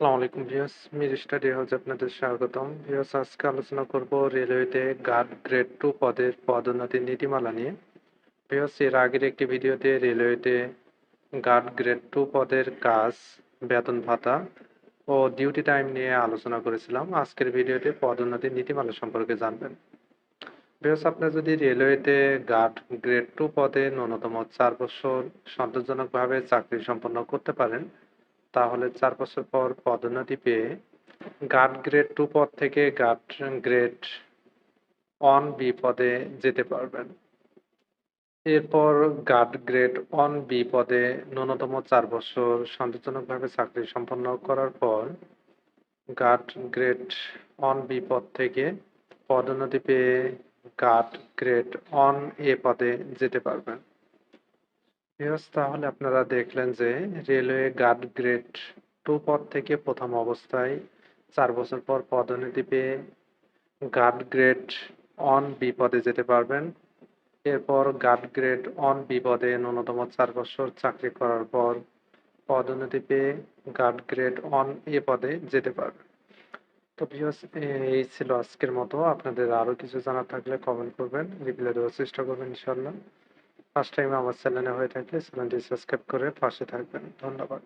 আসসালামু আলাইকুম viewers, Mir study হাউসে আপনাদের স্বাগতম। ভিউয়ার্স, আজকে আলোচনা করব রেলওয়েতে গার্ড গ্রেড টু পদের পদোন্নতির নীতিমালা নিয়ে। ভিউয়ার্স, এর আগের একটি ভিডিওতে রেলওয়েতে গার্ড গ্রেড টু পদের কাজ, বেতন ভাতা ও ডিউটি টাইম নিয়ে আলোচনা করেছিলাম। আজকের ভিডিওতে পদোন্নতির নীতিমালা সম্পর্কে জানবেন। ভিউয়ার্স আপনার যদি রেলওয়েতে গার্ড গ্রেড টু পদে ন্যূনতম চার বছর সন্তোষজনকভাবে চাকরি সম্পন্ন করতে পারেন তাহলে চার বছর পর পদোন্নতি পেয়ে গার্ড গ্রেড টু পদ থেকে গার্ড গ্রেড অন বি পদে যেতে পারবেন। এরপর গার্ড গ্রেড অন বি পদে ন্যূনতম চার বছর সন্তোষজনকভাবে চাকরি সম্পন্ন করার পর গার্ড গ্রেড অন বি পদ থেকে পদোন্নতি পেয়ে গার্ড গ্রেড অন এ পদে যেতে পারবেন। ভিউয়ার্স তাহলে আপনারা দেখলেন যে রেলওয়ে গার্ড গ্রেড টু পদ থেকে প্রথম অবস্থায় চার বছর পর পদোন্নতি পেয়ে গার্ড গ্রেড অন বি পদে যেতে পারবেন। এরপর গার্ড গ্রেড অন বি পদে ন্যূনতম চার বছর চাকরি করার পর পদোন্নতি পেয়ে গার্ড গ্রেড অন এ পদে যেতে পারবেন। তো ভিউয়ার্স এই ছিল আজকের মতো। আপনাদের আরও কিছু জানার থাকলে কমেন্ট করবেন। রিপ্লাই দেওয়ার চেষ্টা করবেন ইনশাল্লাহ ফার্স্ট টাইম আমার চ্যানেলে হয়ে থাকলে চ্যানেলটি সাবস্ক্রাইব করে পাশে থাকবেন ধন্যবাদ